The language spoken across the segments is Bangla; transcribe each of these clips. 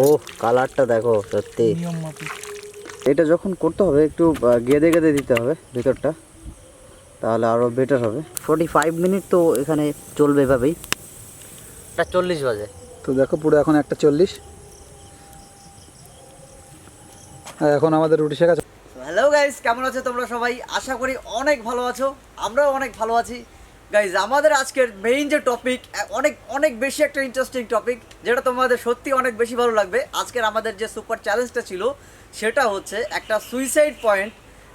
ও কালারটা দেখো সত্যি। এটা যখন করতে হবে একটু গেদে গেদে দিতে হবে ভেতরটা তাহলে আরও বেটার হবে। ফোর্টি ফাইভ মিনিট তো এখানে চলবে এভাবেই। এটা চল্লিশ বাজে। তো দেখো পুরো এখন একটা চল্লিশ। এখন আমাদের রুটি শেখা হ্যালো গাইস কেমন আছো তোমরা সবাই? আশা করি অনেক ভালো আছো। আমরাও অনেক ভালো আছি। গাইজ আমাদের আজকের মেইন যে টপিক অনেক অনেক বেশি একটা ইন্টারেস্টিং টপিক যেটা তোমাদের সত্যি অনেক বেশি ভালো লাগবে। আজকের আমাদের যে সুপার চ্যালেঞ্জটা ছিল, সেটা হচ্ছে একটা সুইসাইড পয়েন্ট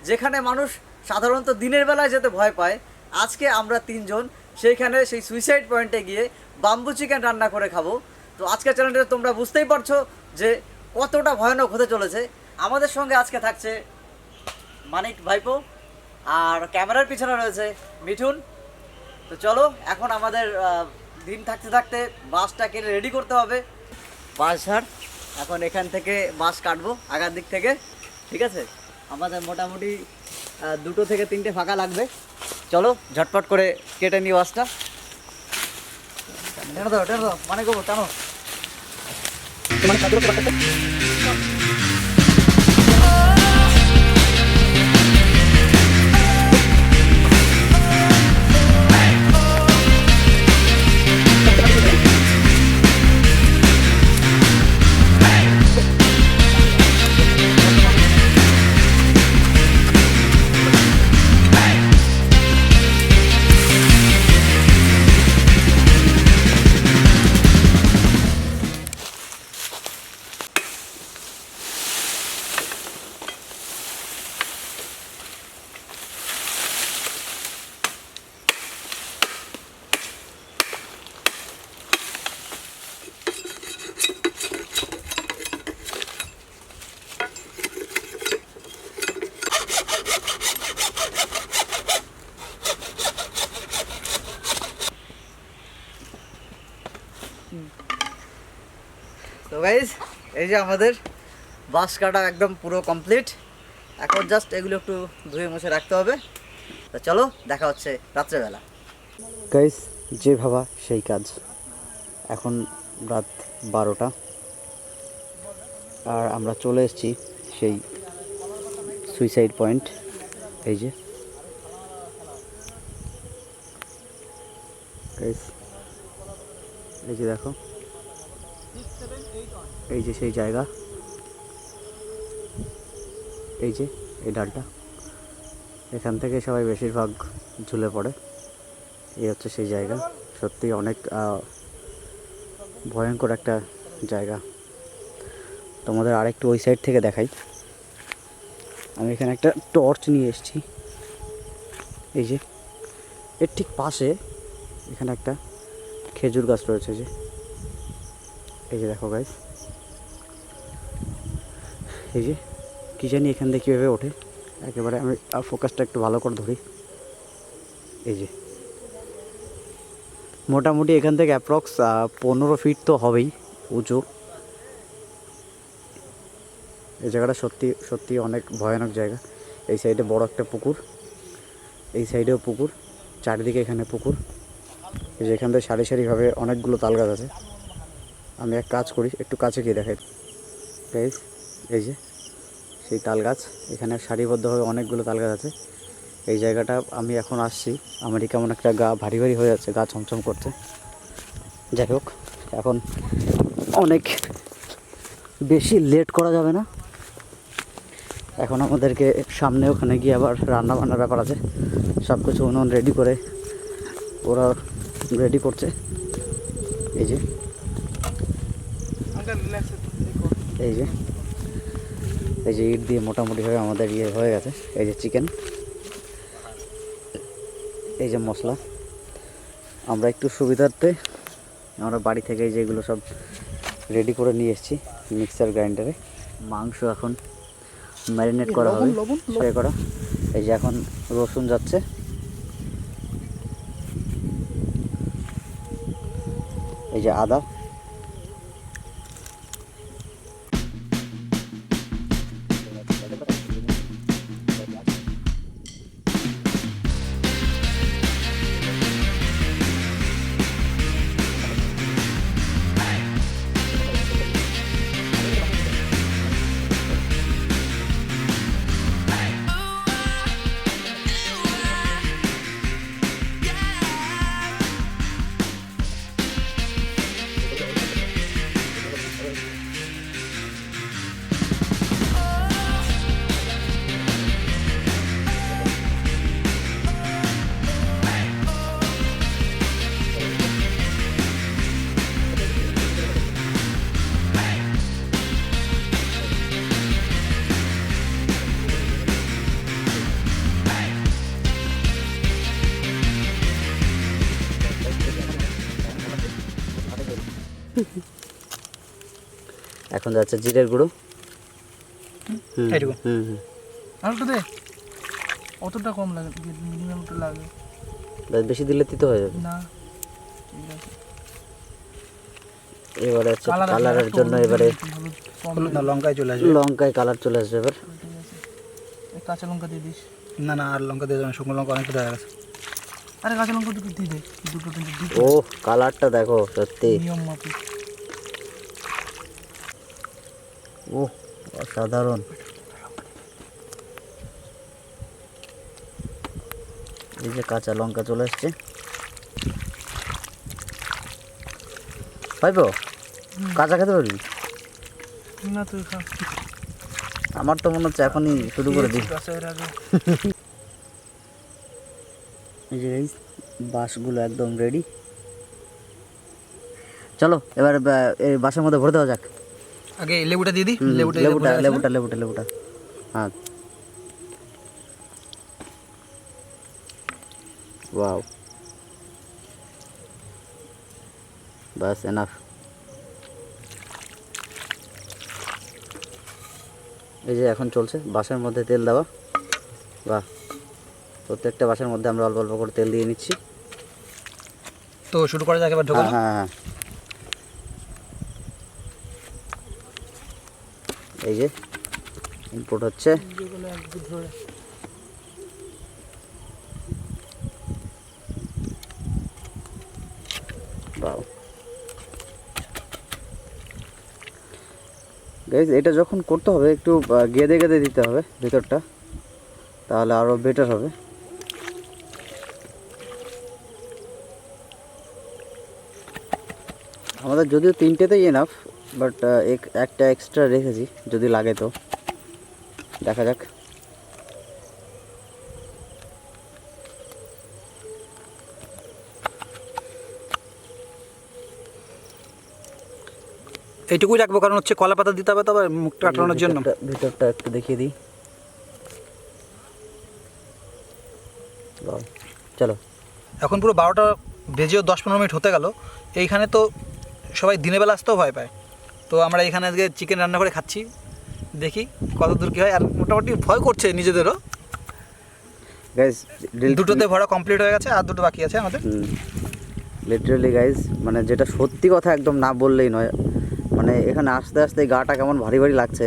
যেখানে মানুষ সাধারণত দিনের বেলায় যেতে ভয় পায়। আজকে আমরা তিনজন, সেইখানে সেই সুইসাইড পয়েন্টে গিয়ে বাম্বু চিকেন রান্না করে খাব। তো আজকের চ্যানেলটা তোমরা বুঝতেই পারছ যে কতটা ভয়ানক হতে চলেছে। আমাদের সঙ্গে আজকে থাকছে মানিক ভাইপো, আর ক্যামেরার পিছনে রয়েছে মিঠুন। তো চলো, এখন আমাদের দিন থাকতে থাকতে বাসটা কেটে রেডি করতে হবে? বাস ঝাড় এখন এখান থেকে বাস কাটবো, আগার দিক থেকে, ঠিক আছে? আমাদের মোটামুটি দুটো থেকে তিনটে ফাঁকা লাগবে। চলো, ঝটপট করে কেটে নিই বাসটা। টেনে দাও টেনে দাও মানে করব, টানো। তো গাইজ এই যে আমাদের বাস কাটা একদম পুরো কমপ্লিট এখন জাস্ট এগুলো একটু ধুয়ে মুছে রাখতে হবে। তো চলো, দেখা হচ্ছে রাত্রেবেলা। গাইস যে ভাবা সেই কাজ। এখন রাত বারোটা। আর আমরা চলে এসেছি সেই সুইসাইড পয়েন্ট এই যে। গাইস এই যে দেখো। এই যে সেই জায়গা। এই যে এই ডালটা। এখান থেকে সবাই বেশিরভাগ ঝুলে পড়ে। এই হচ্ছে সেই জায়গা। সত্যি অনেক ভয়ঙ্কর একটা জায়গা। তোমাদের আরেকটু ওই সাইড থেকে দেখাই। আমি এখানে একটা টর্চ নিয়ে এসেছি। এই যে, এর ঠিক পাশে এখানে একটা খেজুর গাছ রয়েছে যে। এই যে দেখো গাইস এই যে, কী জানি এখান থেকে কীভাবে ওঠে। একেবারে আমি আর ফোকাসটা একটু ভালো করে ধরি। এই যে। মোটামুটি এখান থেকে অ্যাপ্রক্স পনেরো ফিট তো হবেই উঁচু। এই জায়গাটা সত্যি সত্যি অনেক ভয়ানক জায়গা। এই সাইডে বড় একটা পুকুর। এই সাইডেও পুকুর। চারিদিকে এখানে পুকুর। এই যে এখান থেকে সারি সারিভাবে অনেকগুলো তাল গাছ আছে। আমি এক কাজ করি, একটু কাছে গিয়ে দেখাই। এই যে, সেই তাল গাছ এখানে সারিবদ্ধভাবে অনেকগুলো তাল গাছ আছে। এই জায়গাটা আমি এখন আসছি। আমারই কেমন একটা গা ভারী ভারী হয়ে যাচ্ছে, গা ছমছম করছে যাই হোক, এখন অনেক বেশি লেট করা যাবে না। এখন আমাদেরকে সামনে ওখানে গিয়ে আবার রান্না বান্নার ব্যাপার আছে। সব কিছু উনুন রেডি করে ওরা রেডি করছে। এই যে। এই যে। এই যে ইট দিয়ে মোটামুটিভাবে আমাদের ইয়ে হয়ে গেছে। এই যে চিকেন। এই যে মশলা। আমরা একটু সুবিধার্থে আমরা বাড়ি থেকে যেগুলো সব রেডি করে নিয়ে এসেছি মিক্সার গ্রাইন্ডারে মাংস এখন ম্যারিনেট করা হবে। স্প্রে করা। এই যে এখন রসুন যাচ্ছে। এই এখন যাচ্ছে জিরের গুঁড়ো। হুম, হুম হুম। দে। অতটা কম লাগে লাগে। বেশি দিলে তিতো হয়ে যাবে। না এবারে হচ্ছে কালারের জন্য এবারে লঙ্কায় চলে আসবে। লঙ্কায় কালার চলে আসবে এবার। কাঁচা লঙ্কা দিয়ে দিস। না না আর লঙ্কা দিয়ে শুকনো লঙ্কা অনেকটা দেওয়া গেছে। আরে কাঁচা লঙ্কা দুটো দিয়ে দে। দুটো ও কালারটা দেখো সত্যি। নিয়ম মাফিক। ও অসাধারণ। এই যে কাঁচা লঙ্কা চলে এসছে। পাইবো? কাঁচা খেতে পারবি? না তুই খা। আমার তো মনে হচ্ছে এখনই শুরু করে দিই। এই যে বাঁশগুলো একদম রেডি চলো এবার এই বাসের মধ্যে ভরে দেওয়া যাক। আগে এই লেবুটা দিয়ে হুম, লেবুটা লেবুটা লেবুটা লেবুটা লেবুটা। হ্যাঁ। ওয়াও। বাস এনাফ এই যে এখন চলছে বাসের মধ্যে তেল দেওয়া। বাহ। প্রত্যেকটা বাসের মধ্যে আমরা অল্প অল্প করে তেল দিয়ে নিচ্ছি। তো শুরু করা যাক এবার হ্যাঁ ঢোকানো হ্যাঁ হ্যাঁ। এই যে ইনপুট হচ্ছে। এটা যখন করতে হবে, একটু গেঁদে গেদে দিতে হবে ভেতরটা, তাহলে আরও বেটার হবে। আমাদের যদিও তিনটেতেই এনাফ বাট একটা এক্সট্রা রেখেছি যদি লাগে তো। দেখা যাক। এইটুকুই রাখব কারণ হচ্ছে কলা পাতা দিতে হবে তো আবার মুখটা আটানোর জন্য। ভিতরটা- একটু দেখিয়ে দিই। চলো। এখন পুরো বারোটা বেজেও দশ পনেরো মিনিট হতে গেল। এইখানে তো সবাই দিনের বেলা আসতেও ভয় পায়। তো আমরা এখানে আজকে চিকেন রান্না করে খাচ্ছি। দেখি কত দূর কী হয়। আর মোটামুটি ভয় করছে নিজেদেরও। গাইজ দুটোতে ভরা কমপ্লিট হয়ে গেছে আর দুটো বাকি আছে আমাদের। লিটারালি গাইজ মানে যেটা সত্যি কথা একদম না বললেই নয়। মানে এখানে আস্তে আস্তে গাটা কেমন ভারী ভারী লাগছে।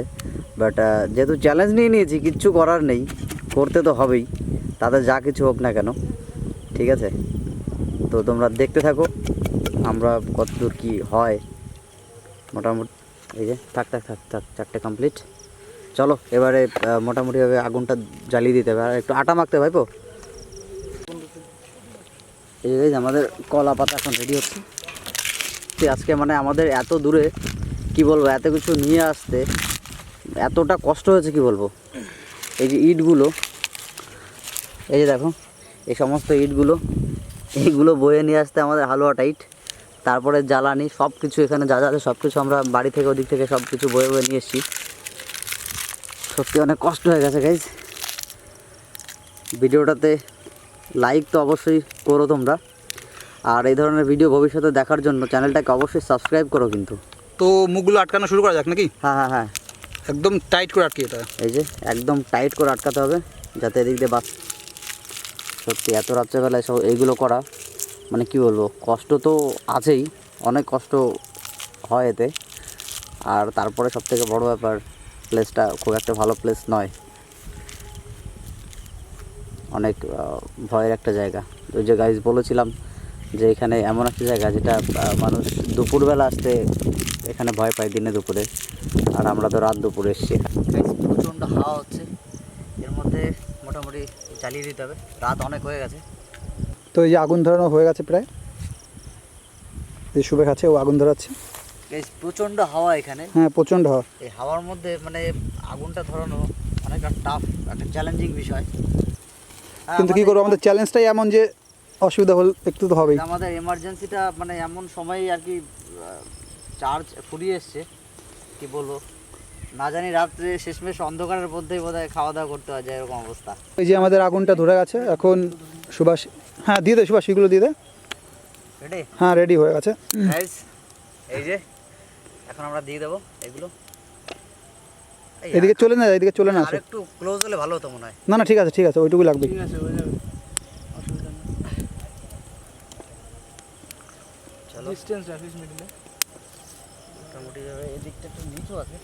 বাট যেহেতু চ্যালেঞ্জ নিয়ে নিয়েছি কিচ্ছু করার নেই। করতে তো হবেই। তাদের যা কিছু হোক না কেন। ঠিক আছে? তো তোমরা দেখতে থাকো। আমরা কতদূর কি হয়। মোটামুটি, এই যে, থাক থাক থাক থাক, চারটে কমপ্লিট চলো, এবারে মোটামুটিভাবে আগুনটা জ্বালিয়ে দিতে হবে। আর একটু আটা মাখতে ভাইপো এই যে আমাদের কলা পাতা এখন রেডি হচ্ছে। আজকে মানে আমাদের এত দূরে, কি বলব, এত কিছু নিয়ে আসতে এতটা কষ্ট হয়েছে, কি বলব? এই যে ইটগুলো, এই যে দেখো, এই সমস্ত ইটগুলো, এইগুলো বয়ে নিয়ে আসতে আমাদের হালুয়া টাইট তারপরে জ্বালানি সব কিছু এখানে যা যা আছে সব কিছু আমরা বাড়ি থেকে ওদিক থেকে সব কিছু বয়ে বয়ে নিয়ে এসেছি। সত্যি অনেক কষ্ট হয়ে গেছে গাইজ ভিডিওটাতে লাইক তো অবশ্যই করো তোমরা। আর এই ধরনের ভিডিও ভবিষ্যতে দেখার জন্য চ্যানেলটাকে অবশ্যই সাবস্ক্রাইব করো কিন্তু। তো মুখগুলো আটকানো শুরু করা যাক নাকি? হ্যাঁ হ্যাঁ হ্যাঁ। একদম টাইট করে আটকে হবে এই যে একদম টাইট করে আটকাতে হবে যাতে এদিক দিয়ে বাস সত্যি এত রাত্রেবেলায় সব এইগুলো করা। মানে কি বলব, কষ্ট তো আছেই, অনেক কষ্ট হয় এতে। আর তারপরে সব থেকে বড়ো ব্যাপার প্লেসটা খুব একটা ভালো প্লেস নয়। অনেক ভয়ের একটা জায়গা। ওই যে গাইজ বলেছিলাম যে এখানে এমন একটা জায়গা যেটা মানুষ দুপুরবেলা আসতে এখানে ভয় পায় দিনে দুপুরে। আর আমরা তো রাত দুপুরে এসছি প্রচণ্ড হাওয়া হচ্ছে। এর মধ্যে মোটামুটি চালিয়ে দিতে হবে। রাত অনেক হয়ে গেছে। তো এই যে আগুন ধরানো হয়ে গেছে প্রায়। এই শুভে খাচ্ছে ও আগুন ধরাচ্ছে। প্রচণ্ড হাওয়া এখানে। হ্যাঁ প্রচণ্ড হাওয়া। এই হাওয়ার মধ্যে মানে আগুনটা ধরানো অনেকটা টাফ একটা চ্যালেঞ্জিং বিষয়। হ্যাঁ, কিন্তু কি করব আমাদের চ্যালেঞ্জটাই এমন যে অসুবিধা হল একটু তো হবেই। আমাদের এমার্জেন্সিটা মানে এমন সময় আর কি চার্জ ফুরিয়ে এসছে। কি বলব? না জানি রাত্রে শেষমেশ অন্ধকারের মধ্যেই বোধহয় খাওয়া দাওয়া করতে হয় যায় এরকম অবস্থা। এই যে আমাদের আগুনটা ধরে গেছে এখন সুভাষ হ্যাঁ দিয়ে দে সুভাষ এগুলো দিয়ে দে। রেডি হ্যাঁ রেডি হয়ে গেছে। গাইস এই যে এখন আমরা দিয়ে দেবো এগুলো। এদিকে চলে না এদিকে চলে না আর একটু ক্লোজ হলে ভালো হতো মনে হয়। না না ঠিক আছে ঠিক আছে ওইটুকু লাগবে। ঠিক আছে হয়ে যাবে। অসুবিধা নেই। চলো। ডিস্টেন্স রাখিস মিডিলে মোটামুটি যাবে এদিকটা একটু নিচু আছে।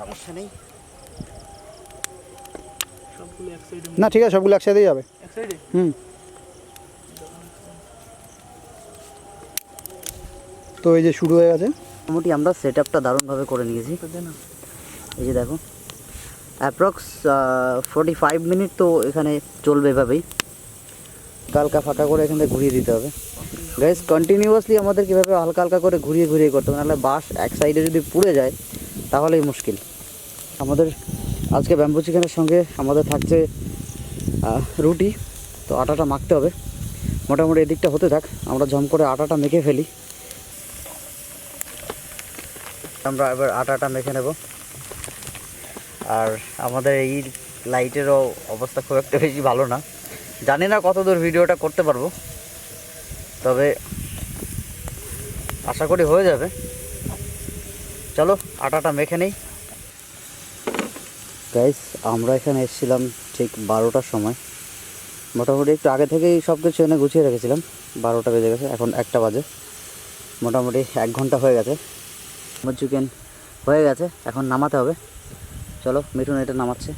সমস্যা নেই। সবগুলো এক সাইডে না ঠিক আছে সবগুলো একসাথেই যাবে। এক সাইডে হুম। তো এই যে শুরু হয়ে গেছে। মোটামুটি আমরা সেট আপটা দারুণভাবে করে নিয়েছি। না এই যে দেখো অ্যাপ্রক্স ফর্টি ফাইভ মিনিট তো এখানে চলবে এভাবেই। হালকা ফাঁকা করে এখান থেকে ঘুরিয়ে দিতে হবে। গাইস কন্টিনিউয়াসলি আমাদের কীভাবে হালকা হালকা করে ঘুরিয়ে ঘুরিয়ে করতে হবে? নাহলে বাস এক সাইডে যদি পুড়ে যায় তাহলেই মুশকিল। আমাদের আজকে ব্যাম্বু চিকেনের সঙ্গে আমাদের থাকছে রুটি। তো আটাটা মাখতে হবে। মোটামুটি এদিকটা হতে থাক। আমরা জম করে আটাটা মেখে ফেলি। আমরা এবার আটাটা মেখে নেব। আর আমাদের এই লাইটেরও অবস্থা খুব একটা বেশি ভালো না। জানি না কত দূর ভিডিওটা করতে পারব। তবে আশা করি হয়ে যাবে। চলো, আটাটা মেখে নেই। গাইস আমরা এখানে এসেছিলাম ঠিক বারোটার সময়। মোটামুটি একটু আগে থেকেই সব কিছু এনে গুছিয়ে রেখেছিলাম। বারোটা বেজে গেছে, এখন একটা বাজে। মোটামুটি এক ঘণ্টা হয়ে গেছে। চিকেন হয়ে গেছে এখন নামাতে হবে। চলো মিঠুন এটা নামাচ্ছে।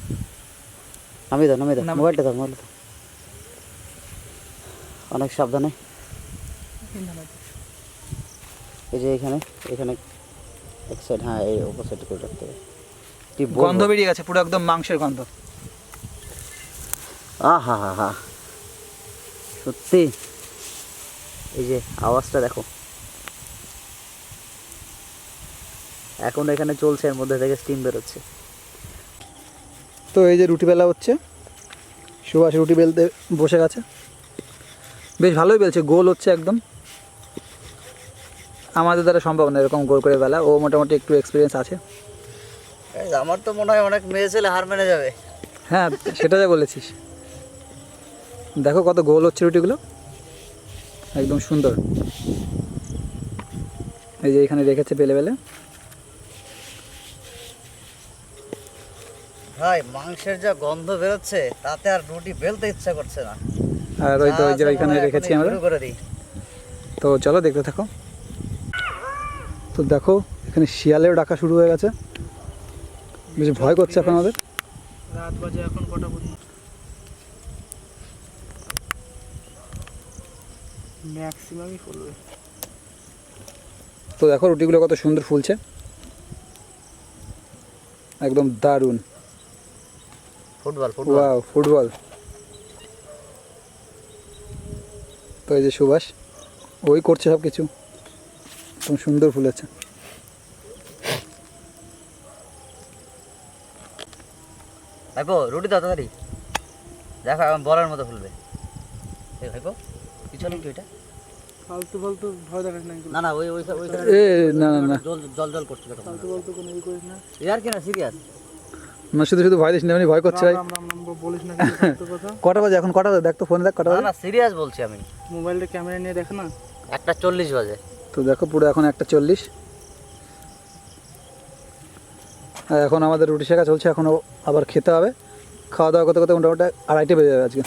নামিয়ে দাও নামিয়ে দাও। মোবাইলটা দাও মোবাইলটা অনেক সাবধানে। এই যে এখানে এখানে এক সাইড হ্যাঁ এই ওপর সাইড করে রাখতে হবে। কি গন্ধ বেরিয়ে গেছে পুরো একদম মাংসের গন্ধ। আহা হা হা সত্যি? এই যে আওয়াজটা দেখো। এখন এখানে চলছে এর মধ্যে থেকে স্টিম বেরোচ্ছে। তো এই যে রুটি বেলা হচ্ছে সুভাষ রুটি বেলতে বসে গেছে। বেশ ভালোই বেলছে গোল হচ্ছে একদম। আমাদের দ্বারা সম্ভব না এরকম গোল করে বেলা ও মোটামুটি একটু এক্সপিরিয়েন্স আছে। আমার তো মনে হয় অনেক মেয়ে ছেলে হার মেনে যাবে। হ্যাঁ সেটা যা বলেছিস। দেখো কত গোল হচ্ছে রুটিগুলো। একদম সুন্দর। এই যে এখানে রেখেছে বেলে বেলে। ভাই মাংসের যা গন্ধ বেরোচ্ছে তাতে আর রুটি বেলতে ইচ্ছা করছে না। আর ওই তো ওই যে ওইখানে রেখেছি আমরা। করে দিই। তো চলো দেখতে থাকো। তো দেখো এখানে শিয়ালেও ডাকা শুরু হয়ে গেছে। বেশ ভয় করছে এখন আমাদের রাত বাজে এখন কটা পর্যন্ত? ম্যাক্সিমামই ফুলবে তো দেখো রুটিগুলো কত সুন্দর ফুলছে। একদম দারুণ। Football football. Wow football. তো এই যে সুভাষ ওই করছে সব কিছু একদম সুন্দর ফুলেছে ভাইপো রুটি দাও তাড়াতাড়ি। দেখো এখন বলার মতো ফুলবে। এই ভাইপো পিছনে কি ওইটা ফালতু ফালতু ভয় দেখাস না না না ওই ওই না জল জল জল তখন। ফালতু ফালতু কোনো ই করিস না। ইয়ার কি না সিরিয়াস? না শুধু শুধু ভয় দিস না এমনি ভয় করছে ভাই। বলিস না কথা। কটা বাজে এখন? কটা বাজে? দেখ তো ফোনে দেখ কটা বাজে। না সিরিয়াস বলছি আমি। মোবাইলটা ক্যামেরা নিয়ে দেখ না। একটা চল্লিশ বাজে। তো দেখো পুরো এখন একটা চল্লিশ। আর এখন আমাদের রুটি শেখা চলছে এখনও আবার খেতে হবে। খাওয়া দাওয়া করতে করতে মোটামুটি আড়াইটে বেজে যাবে আজকে।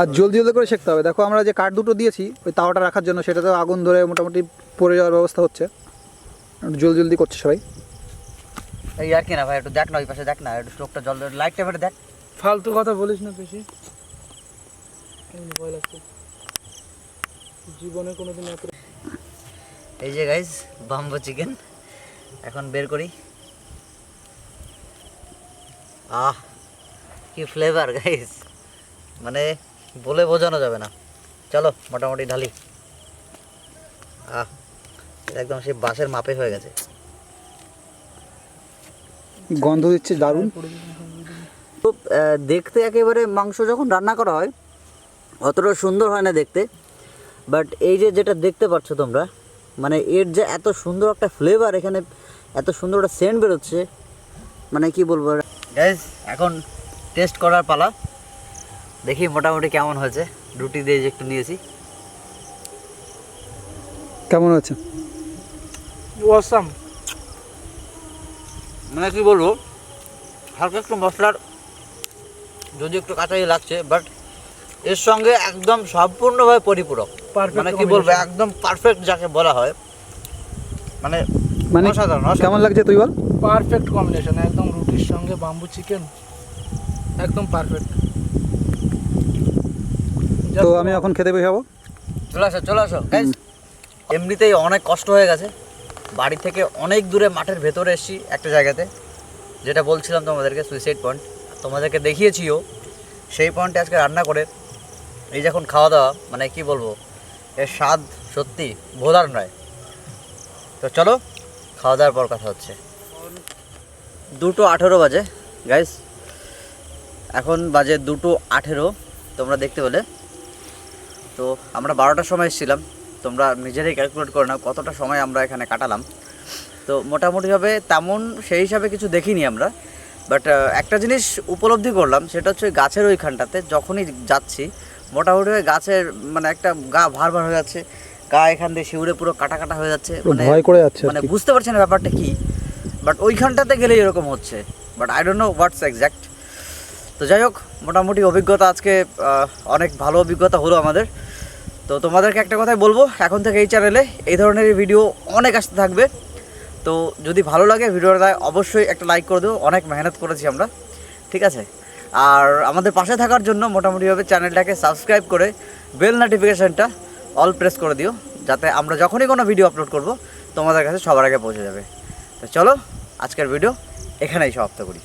আর জলদি জলদি করে শেখতে হবে। দেখো আমরা যে কাঠ দুটো দিয়েছি ওই তাওয়াটা রাখার জন্য সেটাতেও আগুন ধরে মোটামুটি পড়ে যাওয়ার ব্যবস্থা হচ্ছে। একটু জলদি জলদি করছে সবাই। এই আর কি না ভাই একটু দেখ না ওই পাশে দেখ না একটু জল লাইটটা ফেটে দেখ। ফালতু কথা বলিস না বেশি। ভয় লাগছে। জীবনে কোনোদিন এত এই যে বাম্বো চিকেন এখন বের করি। আহ কি ফ্লেভার গাইজ মানে বলে বোঝানো যাবে না। চলো মোটামুটি ঢালি। আহ একদম সেই বাঁশের মাপে হয়ে গেছে। গন্ধ দিচ্ছে দারুণ। তো দেখতে একেবারে মাংস যখন রান্না করা হয় অতটা সুন্দর হয় না দেখতে। বাট এই যে যেটা দেখতে পাচ্ছ তোমরা মানে এর যে এত সুন্দর একটা ফ্লেভার এখানে এত সুন্দর একটা সেন্ট বেরোচ্ছে মানে কি বলব? গাইজ এখন টেস্ট করার পালা। দেখি মোটামুটি কেমন হয়েছে। রুটি দিয়ে যে একটু নিয়েছি। কেমন হচ্ছে অসাম মানে কি বলব হালকা একটু মশলার যদি একটু কাঁচাই লাগছে বাট এর সঙ্গে একদম সম্পূর্ণভাবে পরিপূরক। মানে কি বলব একদম পারফেক্ট যাকে বলা হয়। মানে মানে। কেমন লাগছে তুই বল? পারফেক্ট কম্বিনেশন একদম রুটির সঙ্গে বাম্বু চিকেন একদম পারফেক্ট তো আমি এখন খেতে বসাবো চলে আসো চলে আসো। এমনিতেই অনেক কষ্ট হয়ে গেছে। বাড়ি থেকে অনেক দূরে মাঠের ভেতরে এসেছি একটা জায়গাতে। যেটা বলছিলাম তোমাদেরকে সুইসাইড পয়েন্ট তোমাদেরকে দেখিয়েছিও সেই পয়েন্টে আজকে রান্না করে। এই যখন খাওয়া দাওয়া মানে কি বলব, এর স্বাদ সত্যি ভোলার নয়। তো চলো খাওয়া দাওয়ার পর কথা হচ্ছে। দুটো আঠেরো বাজে গাইস এখন বাজে দুটো আঠেরো, তোমরা দেখতে পেলে। তো আমরা বারোটার সময় এসেছিলাম। তোমরা নিজেরাই ক্যালকুলেট করে নাও কতটা সময় আমরা এখানে কাটালাম। তো মোটামুটিভাবে তেমন সেই হিসাবে কিছু দেখিনি আমরা। বাট একটা জিনিস উপলব্ধি করলাম সেটা হচ্ছে গাছের ওইখানটাতে যখনই যাচ্ছি মোটামুটি গাছের মানে একটা গা ভার ভার হয়ে যাচ্ছে গা এখান দিয়ে শিউরে পুরো কাটা কাটা হয়ে যাচ্ছে মানে ভয় করে যাচ্ছে মানে বুঝতে পারছি না ব্যাপারটা কি বাট ওইখানটাতে গেলে এরকম হচ্ছে। But I don't know what's exact তো যাই হোক মোটামুটি অভিজ্ঞতা আজকে অনেক ভালো অভিজ্ঞতা হলো আমাদের। তো তোমাদেরকে একটা কথাই বলব, এখন থেকে এই চ্যানেলে এই ধরনের ভিডিও অনেক আসতে থাকবে। তো যদি ভালো লাগে ভিডিওটা অবশ্যই একটা লাইক করে দেবো অনেক মেহনত করেছি আমরা, ঠিক আছে? আর আমাদের পাশে থাকার জন্য মোটামুটিভাবে চ্যানেলটাকে সাবস্ক্রাইব করে বেল নোটিফিকেশানটা অল প্রেস করে দিও, যাতে আমরা যখনই কোনো ভিডিও আপলোড করব, তোমাদের কাছে সবার আগে পৌঁছে যাবে। তো চলো, আজকের ভিডিও এখানেই সমাপ্ত করি।